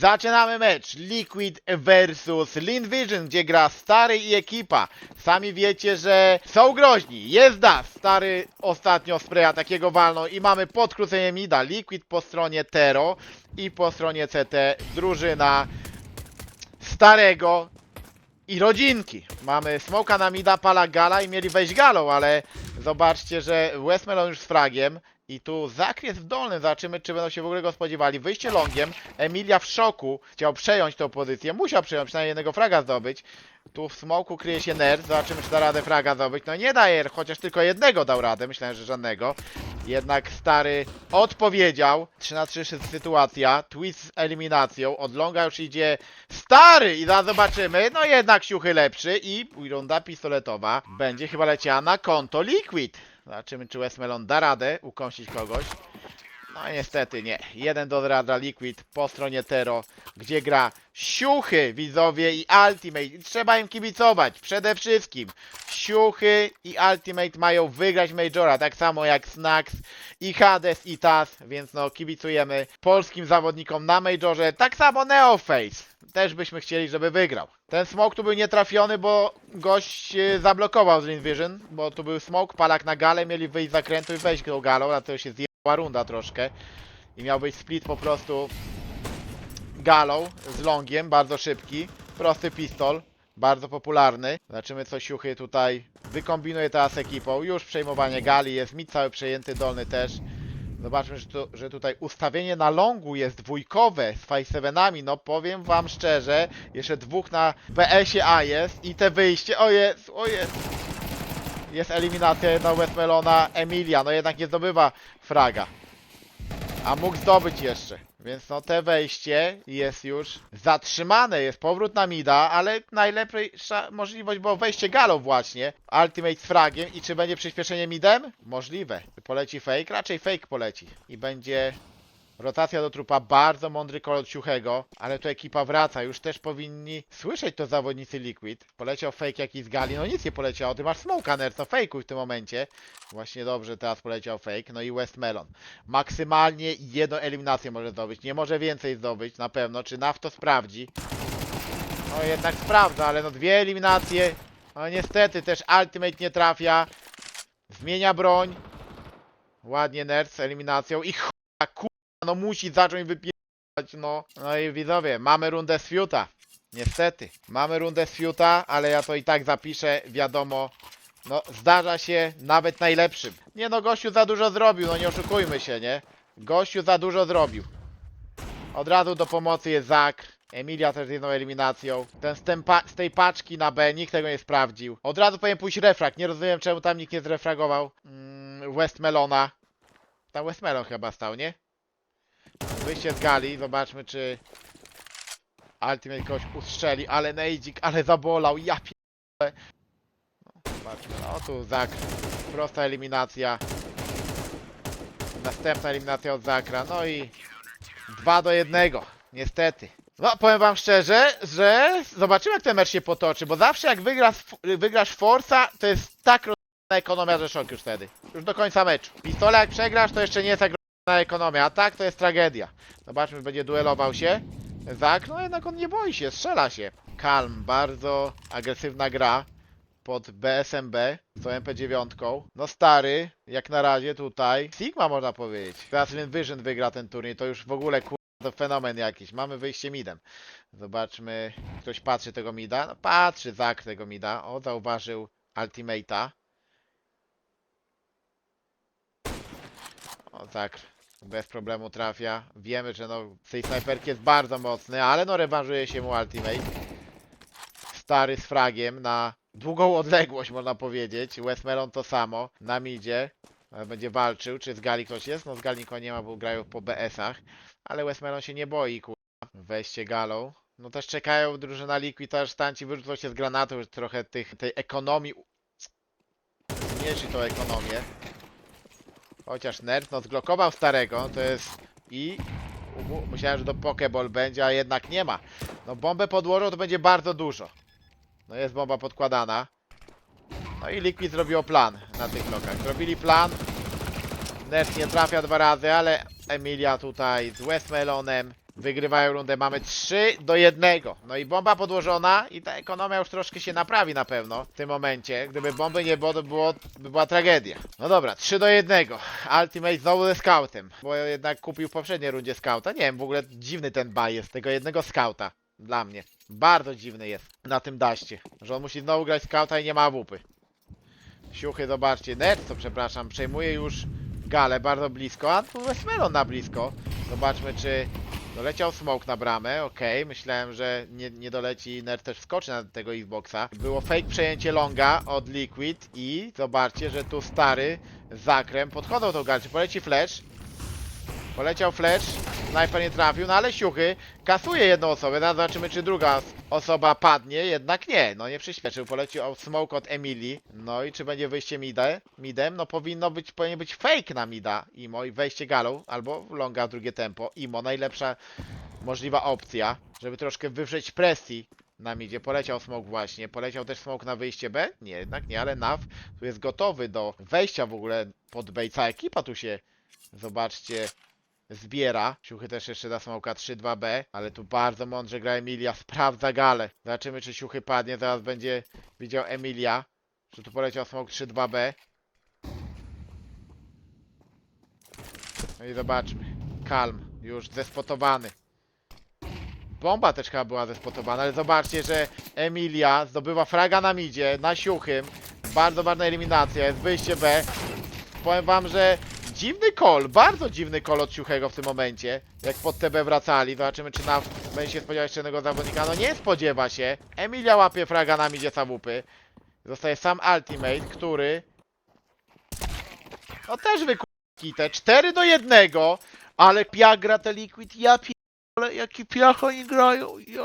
Zaczynamy mecz Liquid versus Lean Vision, gdzie gra stary i ekipa. Sami wiecie, że są groźni. Jest Das, stary ostatnio spraya takiego walną i mamy podkrócenie mida. Liquid po stronie Tero i po stronie CT drużyna starego i rodzinki. Mamy smoka na mida, pala gala i mieli wejść galą, ale zobaczcie, że Westmelon już z fragiem. I tu zakres w dolnym, zobaczymy czy będą się w ogóle go spodziewali. Wyjście longiem, Emilia w szoku, chciał przejąć tą pozycję, musiał przejąć, przynajmniej jednego fraga zdobyć. Tu w smoku kryje się Nerd, zobaczymy czy da radę fraga zdobyć. No nie daje, chociaż tylko jednego dał radę, myślałem, że żadnego. Jednak stary odpowiedział. 3 na 3 sytuacja, twist z eliminacją, od longa już idzie stary i zaraz zobaczymy. No jednak siuchy lepszy i runda pistoletowa będzie chyba leciała na konto Liquid. Zobaczymy, czy Westmelon da radę ukąsić kogoś. No niestety nie. Jeden do zera Liquid po stronie Tero, gdzie gra Siuchy, widzowie i Ultimate. Trzeba im kibicować, przede wszystkim. Siuchy i Ultimate mają wygrać Majora, tak samo jak Snax i Hades i Taz, więc no kibicujemy polskim zawodnikom na Majorze. Tak samo Neoface. Też byśmy chcieli, żeby wygrał. Ten smoke tu był nietrafiony, bo gość zablokował z Vision, bo tu był smoke, palak na galę, mieli wyjść z zakrętu i wejść tą galą, dlatego się zjebała runda troszkę. I miał być split po prostu galą z longiem, bardzo szybki. Prosty pistol, bardzo popularny. Zobaczymy co Siuchy tutaj wykombinuje teraz ekipą. Już przejmowanie gali, jest mid cały przejęty, dolny też. Zobaczmy, że, tu, że tutaj ustawienie na longu jest dwójkowe z 5-7, no powiem wam szczerze, jeszcze dwóch na BS-ie A jest i te wyjście, o jest, o jest. Jest eliminacja jedna Westmelona, Emilia, no jednak nie zdobywa fraga. A mógł zdobyć jeszcze. Więc no te wejście jest już zatrzymane, jest powrót na mida, ale najlepsza możliwość było wejście galą właśnie. Ultimate z fragiem i czy będzie przyspieszenie midem? Możliwe. Poleci fake? Raczej fake poleci. I będzie rotacja do trupa, bardzo mądry kolor ciuchego, ale tu ekipa wraca, już też powinni słyszeć to zawodnicy Liquid. Poleciał fake jakiś z gali, no nic nie poleciało, ty masz smoka nerd, no fejkuj w tym momencie. Właśnie dobrze, teraz poleciał fake, no i Westmelon. Maksymalnie jedną eliminację może zdobyć, nie może więcej zdobyć na pewno, czy NAF to sprawdzi. No jednak sprawdza, ale no dwie eliminacje, no niestety też Ultimate nie trafia. Zmienia broń. Ładnie nerd z eliminacją i ku no musi zacząć wypierać, no. No i widzowie, mamy rundę z fiuta. Niestety, mamy rundę z fiuta, ale ja to i tak zapiszę, wiadomo. No, zdarza się nawet najlepszym. Nie no, gościu za dużo zrobił, no nie oszukujmy się, nie? Gościu za dużo zrobił. Od razu do pomocy jest Zakr. Emilia też z jedną eliminacją. Ten z, z tej paczki na B, nikt tego nie sprawdził. Od razu powinien pójść refrag. Nie rozumiem czemu tam nikt nie zrefragował mm, Westmelona. Tam Westmelon chyba stał, nie? Wyjście z gali, zobaczmy czy Ultimate kogoś ustrzeli, ale Nejdzik, ale zabolał, ja pierdolę. No, zobaczmy, no tu Zakr, prosta eliminacja. Następna eliminacja od Zakra, no i 2 do 1, niestety. No, powiem wam szczerze, że zobaczymy jak ten mecz się potoczy, bo zawsze jak wygrasz, wygrasz Forza, to jest tak rozwiązana ekonomia, że szok już wtedy. Już do końca meczu. Pistole jak przegrasz, to jeszcze nie jest tak na ekonomię, a tak to jest tragedia. Zobaczmy, będzie duelował się. Zak, no jednak on nie boi się, strzela się. Kalm, bardzo agresywna gra pod BSMB z tą MP9. No stary, jak na razie tutaj. Sigma można powiedzieć. Teraz Vision wygra ten turniej, to już w ogóle kur... to fenomen jakiś. Mamy wyjście midem. Zobaczmy, ktoś patrzy tego mida. No patrzy Zak tego mida. O, zauważył Ultimate'a. Tak. Bez problemu trafia. Wiemy, że no z tej snajperki jest bardzo mocny, ale no rewanżuje się mu Ultimate. Stary z fragiem na długą odległość można powiedzieć. Westmelon to samo. Na midzie. Ale Będzie walczył. Czy z Gali ktoś jest? No z Gali nie ma, bo grają po BS-ach. Ale Westmelon się nie boi, kurwa. Wejście galą. No też czekają drużyna Liquid, też stanci wyrzucą się z granatu, już trochę tych, tej ekonomii zmniejszy tą ekonomię. Chociaż nerd, no zblokował starego, to jest i myślałem, że to Pokeball będzie, a jednak nie ma. No bombę podłożą, to będzie bardzo dużo. No jest bomba podkładana. No i Liquid zrobiło plan na tych lokach. Zrobili plan. Nerd nie trafia dwa razy, ale Emilia tutaj z Westmelonem wygrywają rundę. Mamy 3 do 1. No i bomba podłożona i ta ekonomia już troszkę się naprawi na pewno w tym momencie. Gdyby bomby nie było, to było, by była tragedia. No dobra, 3 do 1. Ultimate znowu ze scoutem, bo jednak kupił w poprzedniej rundzie scouta. Nie wiem, w ogóle dziwny ten baj jest tego jednego scouta. Dla mnie. Bardzo dziwny jest na tym daście, że on musi znowu grać scouta i nie ma wupy. Siuchy, zobaczcie, Nerco, przepraszam, przejmuje już galę bardzo blisko, a tu na blisko. Zobaczmy, czy doleciał smoke na bramę, okej, myślałem, że nie, nie doleci, Nerd też wskoczy na tego Xboxa. Było fake przejęcie longa od Liquid i zobaczcie, że tu stary zakrem podchodzą tą galę, czy poleci flash? Poleciał flash, snajper nie trafił, no ale siuchy kasuje jedną osobę, teraz zobaczymy czy druga os- osoba padnie, jednak nie, no nie przyspieszył, polecił smoke od Emilii, no i czy będzie wyjście midem, midem, no powinno być, powinien być fake na mida, Imo i wejście galą, albo longa w drugie tempo, Imo, najlepsza możliwa opcja, żeby troszkę wywrzeć presji na midzie, poleciał smoke właśnie, poleciał też smoke na wyjście B, nie, jednak nie, ale Nav tu jest gotowy do wejścia w ogóle pod B cała ekipa tu się, zobaczcie, zbiera. Siuchy też jeszcze da smoka 3-2B, ale tu bardzo mądrze gra Emilia, sprawdza galę. Zobaczymy czy Siuchy padnie, zaraz będzie widział Emilia, że tu poleciał smok 3-2B. No i zobaczmy. Kalm, już zespotowany. Bomba też chyba była zespotowana, ale zobaczcie, że Emilia zdobywa fraga na midzie, na Siuchym. Bardzo ważna eliminacja, jest wyjście B. Powiem wam, że dziwny call, bardzo dziwny call od Ciuchego w tym momencie. Jak pod TB wracali, zobaczymy czy na, będzie się spodziewał jeszcze jednego zawodnika. No nie spodziewa się. Emilia łapie fraga na midzie Sawupy. Zostaje sam Ultimate, który... No też wykupi te 4 do 1, ale piach gra te Liquid, ja ale jaki piach oni grają, ja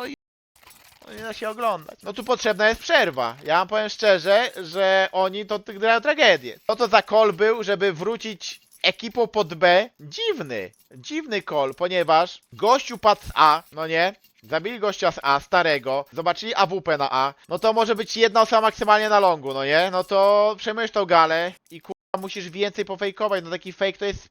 no nie da się oglądać. No tu potrzebna jest przerwa. Ja wam powiem szczerze, że oni to grają tragedię. Co to za call był, żeby wrócić ekipą pod B? Dziwny. Dziwny call, ponieważ gościu padł z A, no nie? Zabili gościa z A, starego, zobaczyli AWP na A, no to może być jedna osoba maksymalnie na longu, no nie? No to przejmujesz tą galę i kurwa musisz więcej pofejkować, no taki fake to jest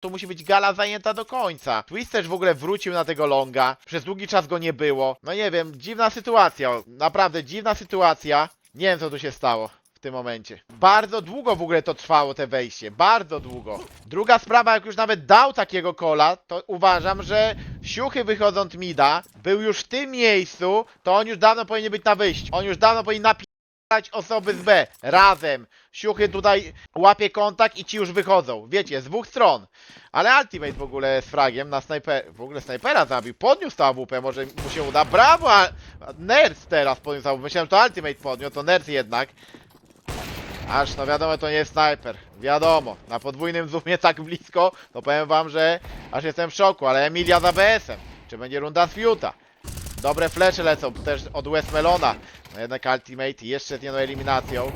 to musi być gala zajęta do końca. Twist też w ogóle wrócił na tego longa. Przez długi czas go nie było. No nie wiem, dziwna sytuacja. Naprawdę dziwna sytuacja. Nie wiem co tu się stało tym momencie. Bardzo długo w ogóle to trwało te wejście. Bardzo długo. Druga sprawa, jak już nawet dał takiego kola, to uważam, że siuchy wychodząc mida był już w tym miejscu, to on już dawno powinien być na wyjściu. On już dawno powinien napisać osoby z B razem. Siuchy tutaj łapie kontakt i ci już wychodzą. Wiecie, z dwóch stron. Ale Ultimate w ogóle z fragiem na snajper... W ogóle snajpera zabił. Podniósł to AWP, może mu się uda. Brawo! a- Nerds teraz podniósł AWP. Myślałem, że to Ultimate podniósł, to Nerds jednak. Aż, no wiadomo, to nie jest snajper. Wiadomo, na podwójnym zoomie tak blisko, to powiem wam, że aż jestem w szoku. Ale Emilia za BS-em. Czy będzie runda z Fiuta? Dobre flesze lecą też od Westmelona. No jednak Ultimate jeszcze z jedną eliminacją.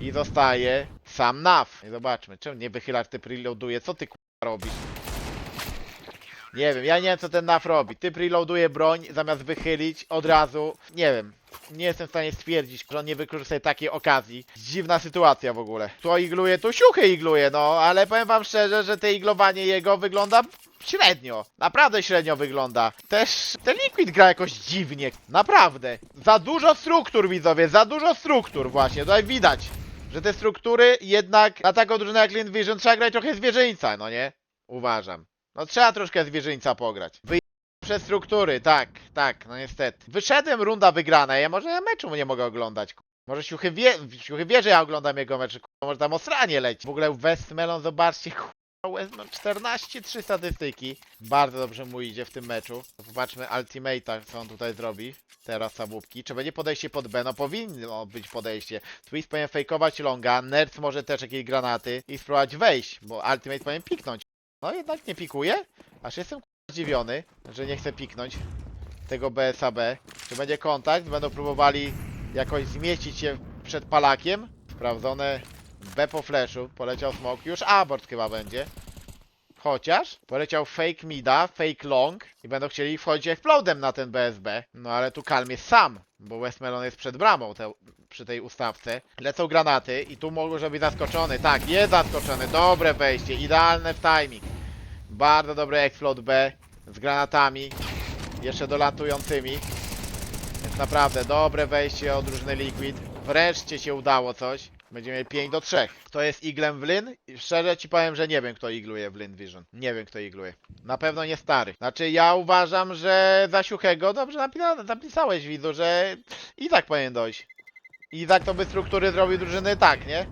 I zostaje sam NAF. I zobaczmy, czemu nie wychylasz ty preloaduje? Co ty k***a robisz? Nie wiem, ja nie wiem co ten NAF robi. Ty preloaduje broń zamiast wychylić od razu. Nie wiem. Nie jestem w stanie stwierdzić, że on nie wykorzystuje takiej okazji. Dziwna sytuacja w ogóle. Tu igluje, tu siuchy igluje, no ale powiem wam szczerze, że te iglowanie jego wygląda średnio. Naprawdę średnio wygląda. Też ten Liquid gra jakoś dziwnie. Naprawdę. Za dużo struktur widzowie, za dużo struktur właśnie. Tutaj widać, że te struktury jednak na taką drużynę jak Lind Vision trzeba grać trochę zwierzyńca, no nie? Uważam. No trzeba troszkę zwierzyńca pograć. Wy przez struktury, tak, tak, no niestety. Wyszedłem, runda wygrana, ja może meczu nie mogę oglądać. Może Siuchy wie, Siuchy wie, że ja oglądam jego mecz, ku- może tam osranie leci. W ogóle Westmelon, zobaczcie, ku- Westmelon 14-3 statystyki. Bardzo dobrze mu idzie w tym meczu. Popatrzmy Ultimate'a, co on tutaj zrobi. Teraz sabubki. Czy będzie podejście pod B? No powinno być podejście. Twist powinien fejkować longa, Nerds może też jakieś granaty i spróbować wejść, bo Ultimate powinien piknąć. No jednak nie pikuje? Aż jestem zdziwiony, że nie chce piknąć tego BSAB. Czy będzie kontakt? Będą próbowali jakoś zmieścić się przed palakiem. Sprawdzone B po flashu. Poleciał smoke. Już abort chyba będzie. Chociaż poleciał fake mida, fake long i będą chcieli wchodzić explodem na ten BSB. No ale tu Kalm jest sam, bo Westmelon jest przed bramą te, przy tej ustawce. Lecą granaty i tu może być zaskoczony. Tak, jest zaskoczony. Dobre wejście, idealne w timing. Bardzo dobry explode B z granatami, jeszcze dolatującymi. Więc naprawdę dobre wejście od drużyny Liquid. Wreszcie się udało coś. Będziemy mieli 5 do 3. Kto jest iglem w Lin? I Szczerze ci powiem, że nie wiem kto igluje w Lin Vision. Nie wiem kto igluje. Na pewno nie stary. Znaczy ja uważam, że za Siuchego dobrze napisa napisałeś widzu, że Izak powinien dojść. Izak to by struktury zrobił drużyny tak, nie?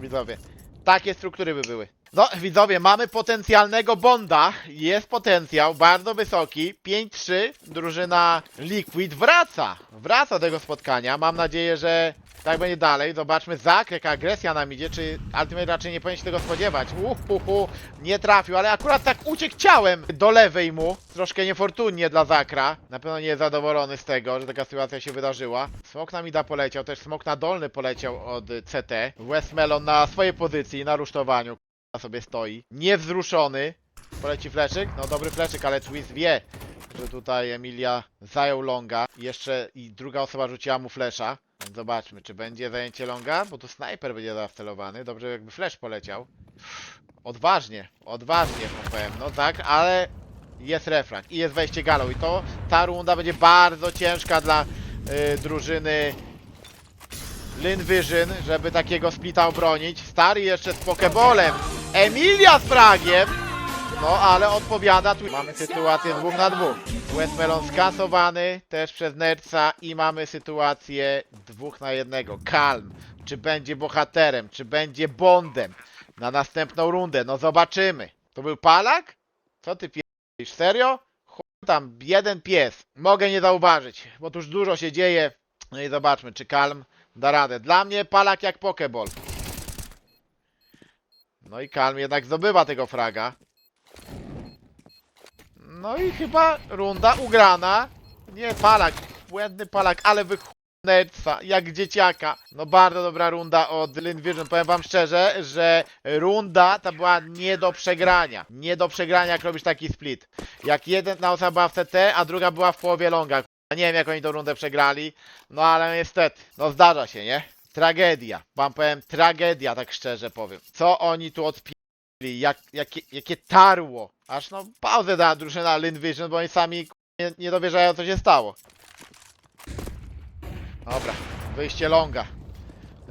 Widzowie. Takie struktury by były. No, widzowie, mamy potencjalnego Bonda. Jest potencjał, bardzo wysoki. 5-3. Drużyna Liquid wraca. Wraca do tego spotkania. Mam nadzieję, że tak będzie dalej. Zobaczmy Zak, jaka agresja nam idzie. Czy Ultimate raczej nie powinien się tego spodziewać? Uhu, hu, nie trafił, ale akurat tak uciekł ciałem do lewej mu. Troszkę niefortunnie dla Zakra. Na pewno nie jest zadowolony z tego, że taka sytuacja się wydarzyła. Smok na mida poleciał, też smok na dolny poleciał od CT. Westmelon na swojej pozycji, na rusztowaniu sobie stoi. Niewzruszony. Poleci fleszyk? No dobry fleszyk, ale Twist wie, że tutaj Emilia zajął longa. Jeszcze i druga osoba rzuciła mu flesza. Więc zobaczmy, czy będzie zajęcie longa, bo tu snajper będzie zastelowany. Dobrze jakby flash poleciał. Odważnie, odważnie powiem, no tak, ale jest refrag i jest wejście galą i to ta runda będzie bardzo ciężka dla y, drużyny Lin Vision, żeby takiego splita obronić. Stary jeszcze z Pokebolem. Emilia z fragiem. No ale odpowiada tu. Mamy sytuację dwóch na dwóch. Westmelon skasowany też przez Nerca i mamy sytuację dwóch na jednego. Kalm. Czy będzie bohaterem, czy będzie Bondem na następną rundę? No zobaczymy. To był Palak? Co ty pierdolisz? Serio? Chuj tam, jeden pies. Mogę nie zauważyć, bo tu już dużo się dzieje. No i zobaczmy, czy Kalm da radę. Dla mnie Palak jak Pokeball. No i Kalm jednak zdobywa tego fraga. No i chyba runda ugrana. Nie, Palak, błędny Palak, ale wychunęca, jak dzieciaka. No bardzo dobra runda od Lin Vision. Powiem wam szczerze, że runda ta była nie do przegrania. Nie do przegrania, jak robisz taki split. Jak jedna osoba była w CT, a druga była w połowie longa. Nie wiem, jak oni tą rundę przegrali, no ale niestety, no zdarza się, nie? Tragedia. Wam powiem, tragedia, tak szczerze powiem. Co oni tu odpi jak, jakie, jakie tarło. Aż no pauzę dała drużyna Lin Vision, bo oni sami nie, nie dowierzają co się stało. Dobra, wyjście longa.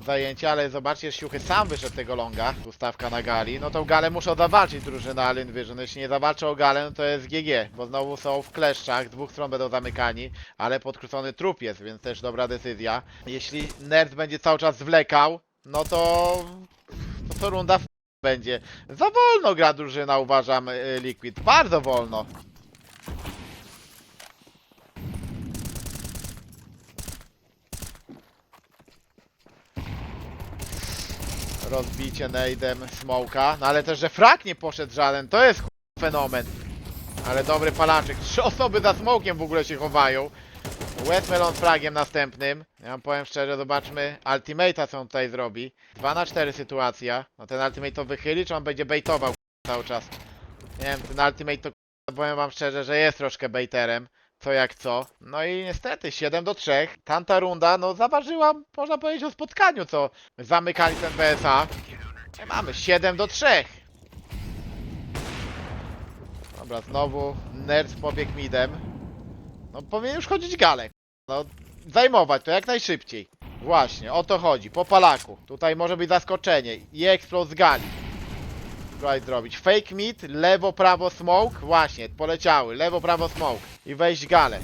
Zajęcie, ale zobaczcie, Siuchy sam wyszedł tego longa. Ustawka na gali. No to galę muszą zawalczyć drużyna Lin Vision. Jeśli nie zawalczą o galę, no to jest GG, bo znowu są w kleszczach, z dwóch stron będą zamykani, ale podkrócony trup jest, więc też dobra decyzja. Jeśli Nerd będzie cały czas zwlekał, no to, to co runda będzie. Za wolno gra drużyna, uważam, y, Liquid. Bardzo wolno. Rozbicie nade'em smoka. No ale też, że frak nie poszedł żaden, to jest fenomen. Ale dobry palaczek. Trzy osoby za smokiem w ogóle się chowają. Westmelon z fragiem następnym. Ja wam powiem szczerze, zobaczmy ultimate'a co on tutaj zrobi. 2 na 4 sytuacja. No ten ultimate to wychyli, czy on będzie baitował cały czas? Nie wiem, ten ultimate to powiem wam szczerze, że jest troszkę baiterem. Co jak co. No i niestety 7 do 3. Tamta runda, no zaważyła, można powiedzieć o spotkaniu, co zamykali ten PSA. I mamy 7 do 3. Dobra, znowu Nerds pobiegł midem. No powinien już chodzić galek. No zajmować to jak najszybciej. Właśnie, o to chodzi, po palaku. Tutaj może być zaskoczenie i explode z gali. Spróbować zrobić. Fake mid, lewo, prawo smoke. Właśnie, poleciały. Lewo, prawo smoke. I wejść galę.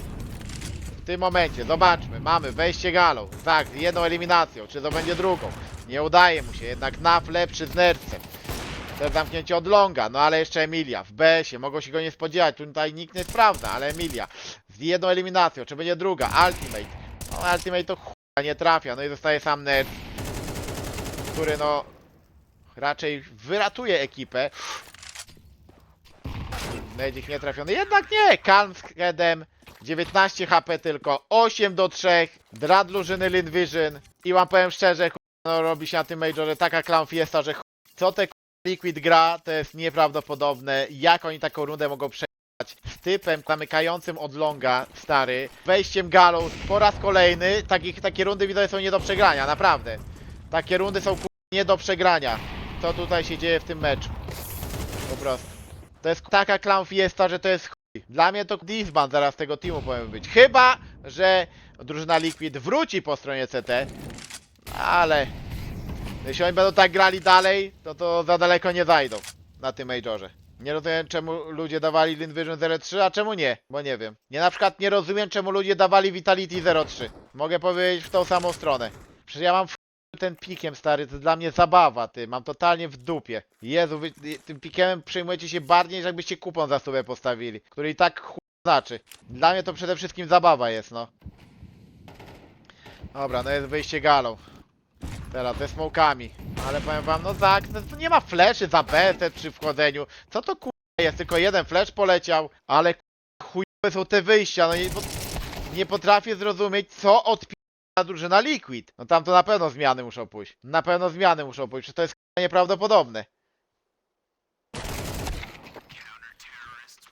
W tym momencie, zobaczmy, mamy wejście galą. Tak, jedną eliminacją, czy to będzie drugą. Nie udaje mu się, jednak Naf lepszy z nercem. Też zamknięcie od longa, no ale jeszcze Emilia w BS-ie, mogą się go nie spodziewać, tutaj nikt nie sprawdza, ale Emilia z jedną eliminacją, czy będzie druga, Ultimate. No Ultimate to ch**a nie trafia, no i zostaje sam Nerc, który no raczej wyratuje ekipę. Nedzik nie trafiony, jednak nie, Kalm z headem, 19 HP tylko, 8 do 3, dla drużyny Lin Vision i wam powiem szczerze, no robi się na tym majorze taka clown fiesta, że co te Liquid gra, to jest nieprawdopodobne. Jak oni taką rundę mogą przegrać z typem zamykającym od longa, stary, wejściem galą po raz kolejny. Takich, takie rundy widzowie są nie do przegrania, naprawdę. Takie rundy są nie do przegrania. Co tutaj się dzieje w tym meczu? Po prostu. To jest taka clown fiesta, że to jest chuj. Dla mnie to disband zaraz tego teamu powinien być. Chyba, że drużyna Liquid wróci po stronie CT. Ale jeśli oni będą tak grali dalej, to to za daleko nie zajdą na tym Majorze. Nie rozumiem czemu ludzie dawali Linvision 03, a czemu nie, bo nie wiem. Nie na przykład nie rozumiem czemu ludzie dawali Vitality 03. Mogę powiedzieć w tą samą stronę. Przecież ja mam w ten pikiem stary, to dla mnie zabawa, ty, mam totalnie w dupie. Jezu, wy tym pikiem przejmujecie się bardziej niż jakbyście kupon za sobie postawili, który i tak chuj znaczy. Dla mnie to przede wszystkim zabawa jest, no. Dobra, no jest wyjście galą. Teraz ze smokami. Ale powiem wam, no Zak, no, to nie ma fleszy za BT przy wchodzeniu. Co to kurwa jest? Tylko jeden flash poleciał, ale chujowe są te wyjścia. No nie, nie potrafię zrozumieć, co odpina drużyna Liquid. No tam to na pewno zmiany muszą pójść. Na pewno zmiany muszą pójść, to jest nieprawdopodobne.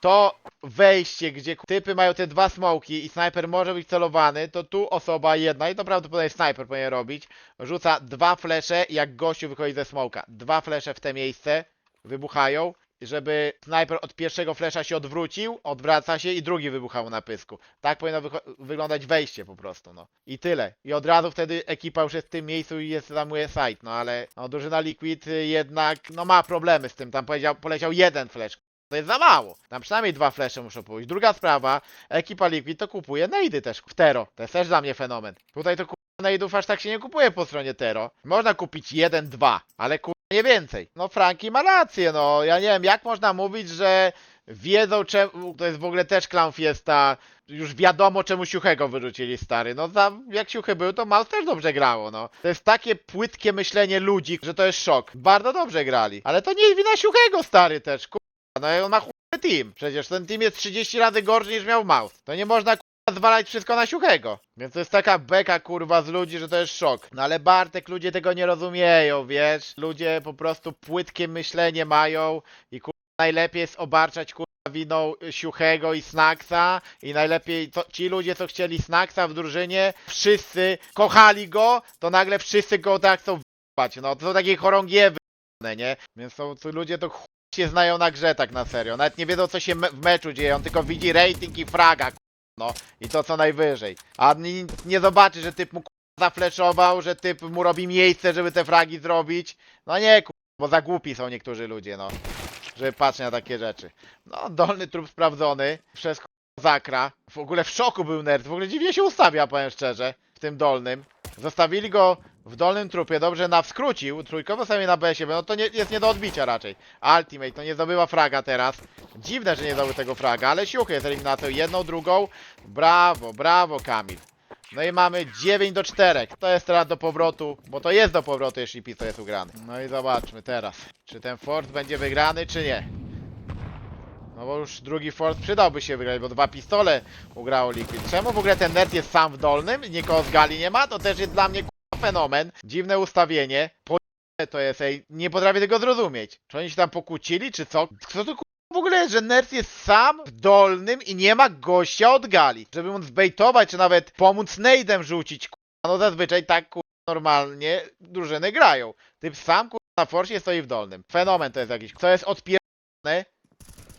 To wejście, gdzie typy mają te dwa smoki i snajper może być celowany, to tu osoba jedna, i to prawdopodobnie snajper powinien robić, rzuca dwa flesze, jak gościu wychodzi ze smoka. Dwa flesze w te miejsce wybuchają, żeby snajper od pierwszego flesza się odwrócił, odwraca się i drugi wybuchał na pysku. Tak powinno wyglądać wejście po prostu, no. I tyle. I od razu wtedy ekipa już jest w tym miejscu i jest zajmuje site, no ale no, drużyna Liquid y, jednak no ma problemy z tym. Tam powiedział, poleciał jeden flash. To jest za mało. Tam przynajmniej dwa flesze muszą pójść. Druga sprawa, ekipa Liquid to kupuje nejdy też w Tero. To jest też dla mnie fenomen. Tutaj to nejdów aż tak się nie kupuje po stronie Tero. Można kupić jeden, dwa, ale kurwa nie więcej. No Franki ma rację, no. Ja nie wiem, jak można mówić, że wiedzą czemu... To jest w ogóle też Clown Fiesta. Już wiadomo czemu Siuchego wyrzucili, stary. No za, jak Siuchy był, to Mouse też dobrze grało, no. To jest takie płytkie myślenie ludzi, że to jest szok. Bardzo dobrze grali. Ale to nie jest wina Siuchego, stary też, kurwa. No i on ma chuj team. Przecież ten team jest 30 razy gorszy niż miał Mouse. To nie można zwalać wszystko na Siuchego. Więc to jest taka beka kurwa z ludzi, że to jest szok. No ale Bartek, ludzie tego nie rozumieją, wiesz? Ludzie po prostu płytkie myślenie mają i kurwa najlepiej jest obarczać kurwa winą Siuchego i Snacksa i najlepiej to, ci ludzie, co chcieli Snacksa w drużynie, wszyscy kochali go, to nagle wszyscy go tak chcą w***ać. No to są takie chorągiewy, nie? Więc są, ludzie to chuj się znają na grze tak na serio. Nawet nie wiedzą co się me w meczu dzieje, on tylko widzi rating i fraga, no. I to co najwyżej. A nie, nie zobaczy, że typ mu k***, zafleszował, że typ mu robi miejsce, żeby te fragi zrobić. No nie, k***, bo za głupi są niektórzy ludzie, no. Żeby patrzeć na takie rzeczy. No, dolny trup sprawdzony przez k***, zakra. W ogóle w szoku był nerd, w ogóle dziwnie się ustawia, powiem szczerze, w tym dolnym. Zostawili go w dolnym trupie, dobrze na skrócił, trójkowo sobie na BS-ie, no to nie, jest nie do odbicia raczej. Ultimate, to nie zdobyła fraga teraz. Dziwne, że nie zdobył tego fraga, ale siuchy jest eliminacją, jedną, drugą. Brawo, brawo Kamil. No i mamy 9 do 4. To jest teraz do powrotu, bo to jest do powrotu, jeśli Pisto jest ugrany. No i zobaczmy teraz, czy ten Ford będzie wygrany, czy nie. No bo już drugi Ford przydałby się wygrać, bo dwa pistole ugrało Liquid. Czemu w ogóle ten net jest sam w dolnym nikogo z gali nie ma? To też jest dla mnie fenomen. Dziwne ustawienie. Po to jest, ej, nie potrafię tego zrozumieć. Czy oni się tam pokłócili, czy co? Kto to w ogóle że Nerd jest sam w dolnym i nie ma gościa od gali, żeby móc zbejtować, czy nawet pomóc Nade'em rzucić, k***a. No zazwyczaj tak, k***a, normalnie drużyny grają. Typ sam, k***a, na forsie stoi w dolnym. Fenomen to jest jakiś. Co jest odpierdolone,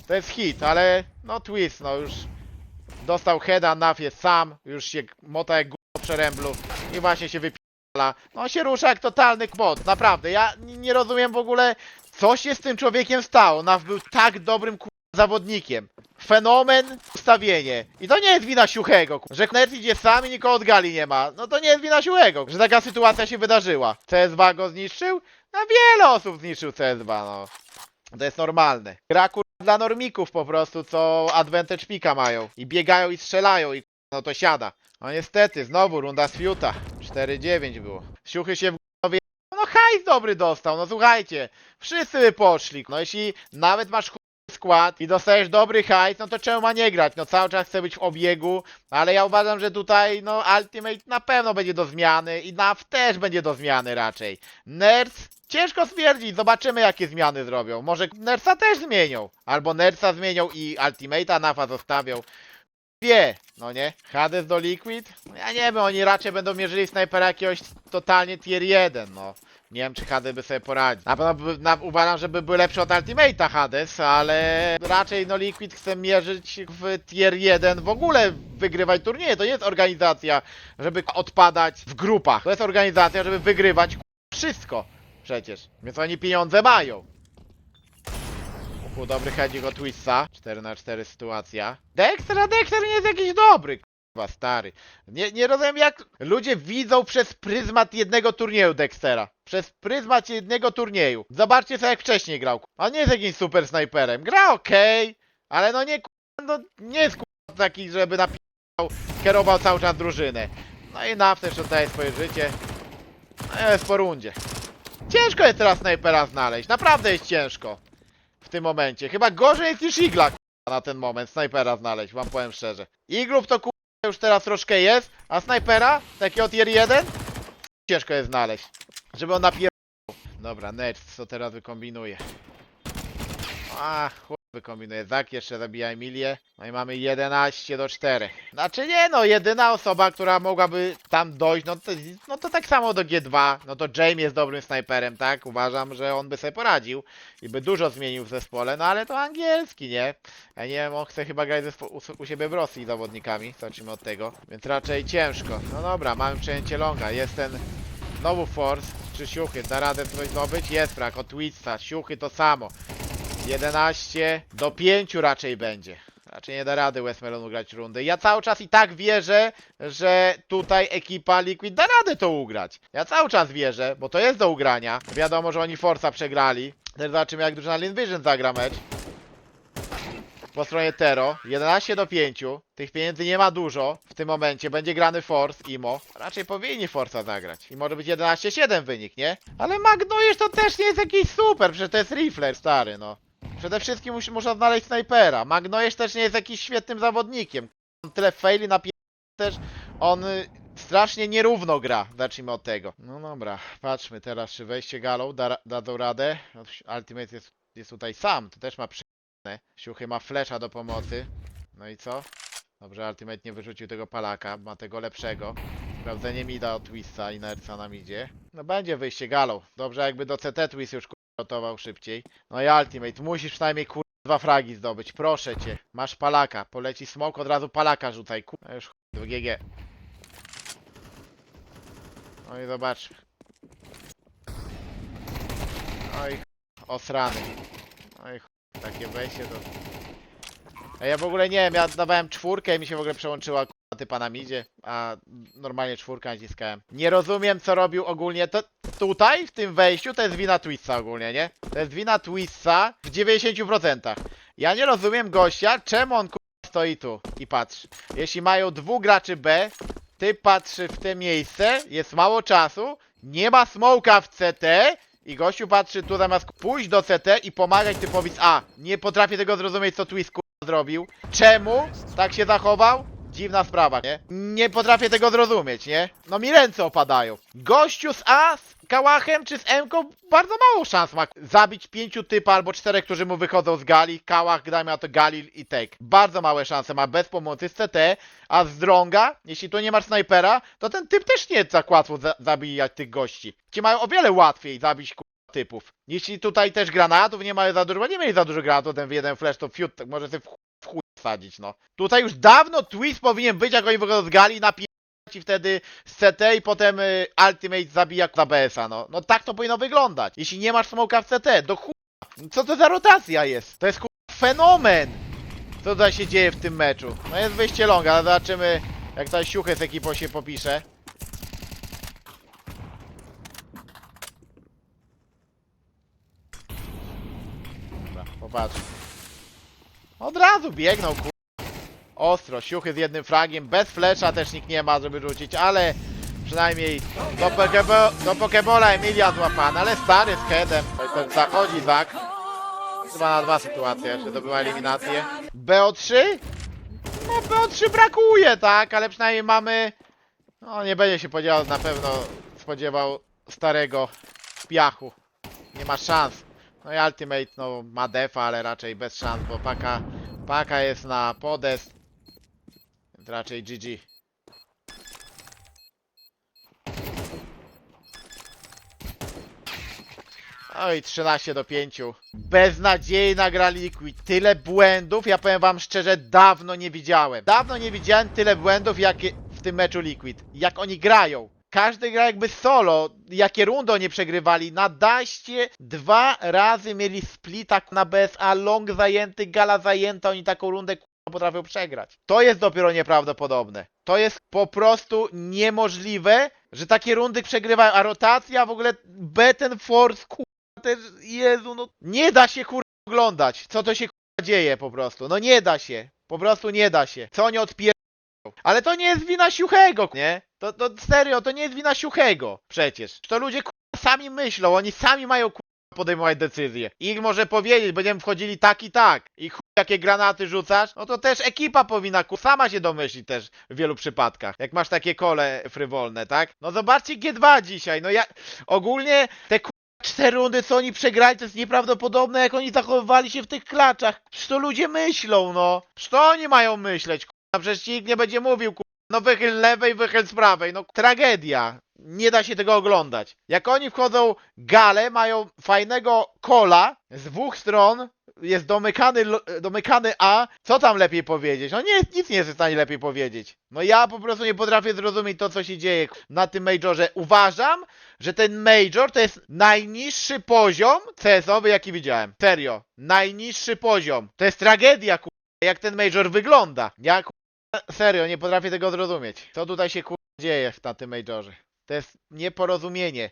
to jest hit, ale no twist, no już dostał heada, Naf jest sam, już się mota jak gówno przeręblu i właśnie się No on się rusza jak totalny bot, naprawdę. Ja nie rozumiem w ogóle, co się z tym człowiekiem stało. Naf był tak dobrym ku... zawodnikiem. Fenomen, ustawienie. I to nie jest wina Siuchego, ku- że Nets idzie sam i nikogo od gali nie ma. No to nie jest wina Siuchego, że taka sytuacja się wydarzyła. CS2 go zniszczył? No wiele osób zniszczył CS2, no. To jest normalne. Gra kur... dla normików po prostu, co advantage pika mają. I biegają i strzelają i no to siada. No niestety, znowu runda z fiuta. 4-9 było. Siuchy się w głowie. No hajs dobry dostał, no słuchajcie. Wszyscy by poszli. No jeśli nawet masz skład i dostajesz dobry hajs, no to czemu ma nie grać? No cały czas chce być w obiegu, ale ja uważam, że tutaj no Ultimate na pewno będzie do zmiany i NAV też będzie do zmiany raczej. Nerds ciężko stwierdzić, zobaczymy jakie zmiany zrobią. Może Nerdsa też zmienią, albo Nerdsa zmienią i Ultimate'a NAVa zostawią. Wie, no nie? Hades do Liquid? Ja nie wiem, oni raczej będą mierzyli snajpera jakiegoś totalnie tier 1, no. Nie wiem, czy Hades by sobie poradził. Na pewno na, uważam, że by był lepszy od Ultimate'a Hades, ale raczej no Liquid chce mierzyć w tier 1, w ogóle wygrywać turnieje. To nie jest organizacja, żeby odpadać w grupach. To jest organizacja, żeby wygrywać wszystko przecież. Więc oni pieniądze mają. Uhu, dobry heading od Twista. 4 na 4 sytuacja. Dexter, a Dexter nie jest jakiś dobry. Kurwa, stary. Nie, nie rozumiem jak ludzie widzą przez pryzmat jednego turnieju Dextera. Przez pryzmat jednego turnieju. Zobaczcie co jak wcześniej grał. On nie jest jakimś super snajperem. Gra okej, ale no nie kurwa, no nie jest kurwa taki, żeby napisał, kierował cały czas drużynę. No i na też oddaje swoje życie. No jest po rundzie. Ciężko jest teraz snajpera znaleźć. Naprawdę jest ciężko. W tym momencie. Chyba gorzej jest niż igla na ten moment. Snajpera znaleźć, wam powiem szczerze. Iglów to kurwa już teraz troszkę jest, a snajpera, takiego tier 1, ciężko jest znaleźć. Żeby on napier... Dobra, Nets, co teraz wykombinuje? Ach, chuj wykombinuje. Zak jeszcze zabija Emilię. No i mamy 11 do 4. Znaczy nie no, jedyna osoba, która mogłaby tam dojść, no to, no to tak samo do G2. No to Jamie jest dobrym snajperem, tak? Uważam, że on by sobie poradził i by dużo zmienił w zespole, no ale to angielski, nie? Ja nie wiem, on chce chyba grać u, siebie w Rosji zawodnikami, zacznijmy od tego, więc raczej ciężko. No dobra, mamy przejęcie longa, jest ten znowu force, czy siuchy, da radę coś zdobyć? Jest frak, od Twitsa, siuchy to samo. 11 do 5 raczej będzie. Raczej nie da rady Westmelonu grać rundy. Ja cały czas i tak wierzę, że tutaj ekipa Liquid da radę to ugrać. Ja cały czas wierzę, bo to jest do ugrania. Wiadomo, że oni Forza przegrali. Też zobaczymy jak drużyna Lin Vision zagra mecz. Po stronie Tero. 11 do 5. Tych pieniędzy nie ma dużo. W tym momencie będzie grany Force, Imo. Raczej powinni Forza zagrać. I może być 11-7 wynik, nie? Ale Magnujesz to też nie jest jakiś super. Przecież to jest Rifler, stary, no. Przede wszystkim musi, muszę znaleźć snajpera. Magnojesz też nie jest jakimś świetnym zawodnikiem. On tyle faili na też. On y, strasznie nierówno gra. Zacznijmy od tego. No dobra, patrzmy teraz, czy wejście galą da, dadzą radę. Ultimate jest, jest tutaj sam, to też ma przyjemne. Siuchy ma flesza do pomocy. No i co? Dobrze, Ultimate nie wyrzucił tego palaka, ma tego lepszego. Sprawdzenie mida od Twista i Nerca nam idzie. No będzie wyjście galą. Dobrze, jakby do CT Twist już gotował szybciej. No i Ultimate, musisz przynajmniej kur... dwa fragi zdobyć, proszę cię. Masz palaka, poleci smok, od razu palaka rzucaj. Kur... No już chuj, GG. No i zobaczmy. No i chuj, osrany. No i chuj, takie wejście to... Ja w ogóle nie wiem, ja dawałem czwórkę i mi się w ogóle przełączyła k***a typa na midzie, a normalnie czwórkę naciskałem. Nie rozumiem co robił ogólnie, to tutaj, w tym wejściu, to jest wina Twista ogólnie, nie? To jest wina Twista w 90%. Ja nie rozumiem gościa, czemu on k***a stoi tu i patrzy. Jeśli mają dwóch graczy B, ty patrzy w te miejsce, jest mało czasu, nie ma smoka w CT i gościu patrzy tu zamiast pójść do CT i pomagać typowi z A. Nie potrafię tego zrozumieć, co Twist zrobił. Czemu tak się zachował? Dziwna sprawa, nie? Nie potrafię tego zrozumieć, nie? No mi ręce opadają. Gościu z A, z Kałachem czy z Mką bardzo mało szans ma zabić pięciu typa albo czterech, którzy mu wychodzą z gali. Kałach, na to Galil i Tek. Bardzo małe szanse ma bez pomocy z CT, a z Dronga, jeśli tu nie masz snajpera, to ten typ też nie tak łatwo za zabijać tych gości. Ci mają o wiele łatwiej zabić typów. Jeśli tutaj też granatów nie mają za dużo, bo nie mieli za dużo granatów, ten w jeden flash to fiut, tak może sobie w, w chuj wsadzić, no. Tutaj już dawno twist powinien być, jak oni wychodzą z gali, napie i wtedy z CT i potem y, Ultimate zabija za BS-a, no. No tak to powinno wyglądać. Jeśli nie masz smoka w CT, do chuj. Co to za rotacja jest? To jest chuj fenomen! Co tutaj się dzieje w tym meczu? No jest wyjście longa, ale zobaczymy jak tutaj siuchę z ekipą się popisze. Popatrz. Od razu biegną, kur... Ostro, siuchy z jednym fragiem, bez flesza też nikt nie ma, żeby rzucić, ale przynajmniej do, pokebo do Pokebola Emilia złapana, ale stary z headem. To zachodzi Zak. Chyba na dwa sytuacje, jeszcze to była eliminację. BO3? No BO3 brakuje, tak, ale przynajmniej mamy... No nie będzie się spodziewał, na pewno spodziewał starego piachu. Nie ma szans. No i Ultimate no, ma defa, ale raczej bez szans, bo paka, paka jest na podest. Więc raczej GG. Oj, 13 do 5. Beznadziejna gra Liquid. Tyle błędów, ja powiem wam szczerze, dawno nie widziałem. Dawno nie widziałem tyle błędów, jakie w tym meczu Liquid. Jak oni grają. Każdy gra jakby solo. Jakie rundy oni przegrywali. Na daście dwa razy mieli splita na BSA, long zajęty, gala zajęta. Oni taką rundę potrafią przegrać. To jest dopiero nieprawdopodobne. To jest po prostu niemożliwe, że takie rundy przegrywają. A rotacja w ogóle Beten Force, k***a, też, Jezu, no nie da się kur... oglądać, co to się k***a dzieje po prostu. No nie da się. Po prostu nie da się. Co oni odpier... Ale to nie jest wina Siuchego, nie? To, to serio, to nie jest wina Siuchego przecież. To ludzie k***a, sami myślą, oni sami mają k***a, podejmować decyzje. Ich może powiedzieć, będziemy wchodzili tak i tak. I chuj, jakie granaty rzucasz, no to też ekipa powinna ku sama się domyślić też w wielu przypadkach. Jak masz takie kole frywolne, tak? No zobaczcie G2 dzisiaj, no ja ogólnie te ku... Cztery rundy, co oni przegrali, to jest nieprawdopodobne, jak oni zachowywali się w tych klaczach. Przecież to ludzie myślą, no. Przecież to oni mają myśleć, k***a. Przecież nikt nie będzie mówił, k***a. No wychyl lewej, wychyl z prawej. No tragedia. Nie da się tego oglądać. Jak oni wchodzą gale, mają fajnego kola z dwóch stron, jest domykany, domykany A, co tam lepiej powiedzieć? No nie, nic nie jest w stanie lepiej powiedzieć. No ja po prostu nie potrafię zrozumieć to, co się dzieje na tym majorze. Uważam, że ten major to jest najniższy poziom CS-owy, jaki widziałem. Serio. Najniższy poziom. To jest tragedia, ku... jak ten major wygląda. Ja ku... serio nie potrafię tego zrozumieć. Co tutaj się ku... dzieje na tym majorze? To jest nieporozumienie.